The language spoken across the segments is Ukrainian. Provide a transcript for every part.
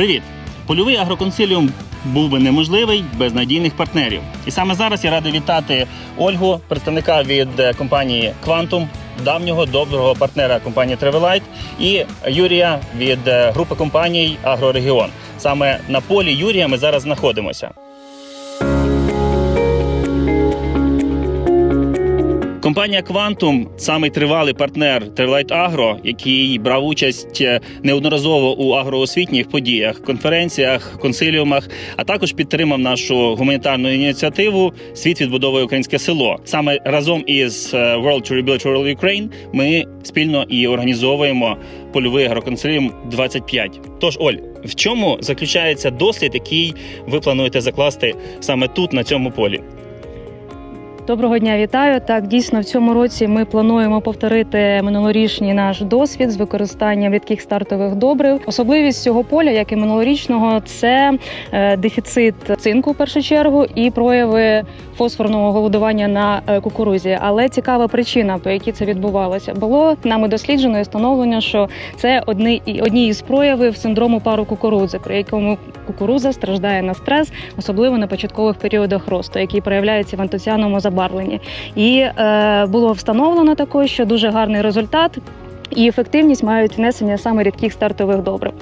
Привіт! Польовий агроконсиліум був би неможливий без надійних партнерів. І саме зараз я радий вітати Ольгу, представника від е, компанії Quantum, давнього доброго партнера компанії Travelite, і Юрія від е, групи компаній Агрорегіон. Саме на полі Юрія ми зараз знаходимося. Компанія Quantum – самий тривалий партнер Trelight Agro, який брав участь е, неодноразово у агроосвітніх подіях, конференціях, консиліумах, а також підтримав нашу гуманітарну ініціативу Світ відбудовує українське село. Саме разом із е, World Rural Ukraine ми спільно і організовуємо польовий агроконсиліум 25. Тож, Оль, в чому заключається дослід, який ви плануєте закласти саме тут, на цьому полі? Доброго дня, вітаю. Так, дійсно, в цьому році ми плануємо повторити минулорічний наш досвід з використанням рідких стартових добрив. Особливість цього поля, як і минулорічного, це е, дефіцит цинку в першу чергу і прояви фосфорного голодування на е, кукурузі. Але цікава причина, по якій це відбувалося, було нами досліджено і встановлено, що це одні, одні із проявів синдрому пару кукурудзи, при якому кукуруза страждає на стрес, особливо на початкових періодах росту, який проявляється в антоціаному забарвленні. І е, було встановлено також, що дуже гарний результат і ефективність мають внесення саме рідких стартових добрив.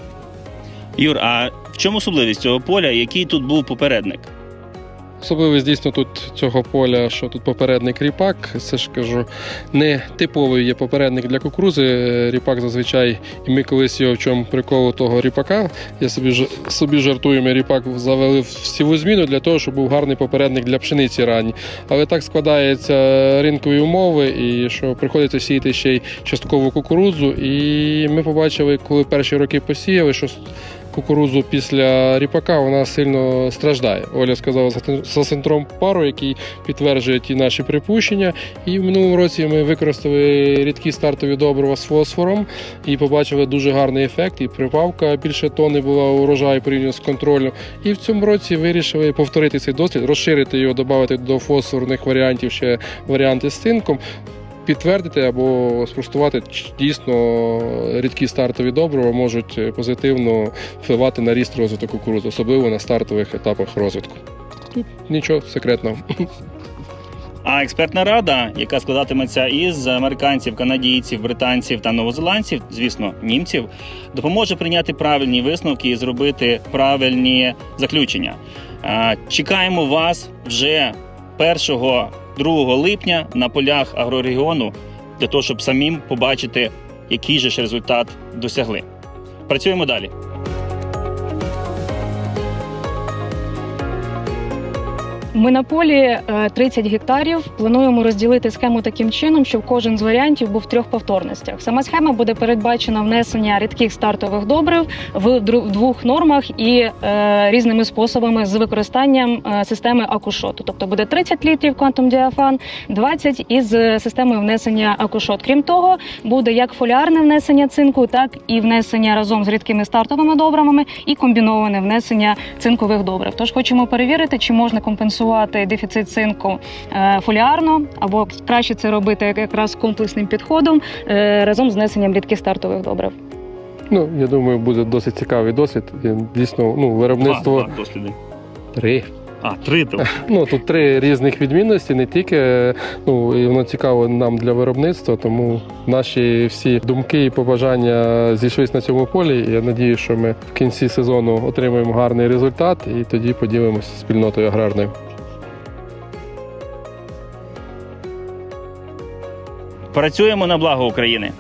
Юр, а в чому особливість цього поля? Який тут був попередник? Особливість дійсно тут цього поля, що тут попередник ріпак. Це ж кажу, не типовий є попередник для кукурузи. Ріпак зазвичай, і ми колись його в чому приколу того ріпака. Я собі собі жартую, ми ріпак завели в сіву зміну для того, щоб був гарний попередник для пшениці ранній. Але так складаються ринкові умови, і що приходиться сіяти ще й часткову кукурудзу. І ми побачили, коли перші роки посіяли, що кукурудзу після ріпака вона сильно страждає. Оля сказала за- синдром пару, який підтверджує ті наші припущення. І в минулому році ми використали рідкі стартові добрива з фосфором і побачили дуже гарний ефект. І прибавка більше тони була урожаю порівняно з контролем. І в цьому році вирішили повторити цей досвід, розширити його, додати до фосфорних варіантів ще варіанти з цинком. Підтвердити або спростувати, дійсно рідкі стартові добрива можуть е, позитивно впливати на ріст розвитку кукурудзи, особливо на стартових етапах розвитку. Тут нічого секретного. А експертна рада, яка складатиметься із американців, канадійців, британців та новозеландців, звісно, німців, допоможе прийняти правильні висновки і зробити правильні заключення. Чекаємо вас вже 1-2 липня на полях агрорегіону для того, щоб самим побачити, який же ж результат досягли. Працюємо далі. Ми на полі е, 30 гектарів. Плануємо розділити схему таким чином, щоб кожен з варіантів був в трьох повторностях. Сама схема буде передбачена внесення рідких стартових добрив в двох нормах і е, різними способами з використанням е, системи акушоту. Тобто буде 30 літрів Quantum Diaphan, 20 із е, системою внесення акушот. Крім того, буде як фоліарне внесення цинку, так і внесення разом з рідкими стартовими добривами і комбіноване внесення цинкових добрив. Тож хочемо перевірити, чи можна компенсувати дефіцит цинку е, фоліарно, або краще це робити якраз комплексним підходом е, разом з внесенням рідких стартових добрив. Ну, я думаю, буде досить цікавий досвід. Дійсно, ну, виробництво Два, два досліди. три. А, три то. Ну тут три різних відмінності, не тільки ну і воно цікаво нам для виробництва, тому наші всі думки і побажання зійшлись на цьому полі. І Я надію, що ми в кінці сезону отримаємо гарний результат і тоді поділимося спільнотою аграрною. Працюємо на благо України.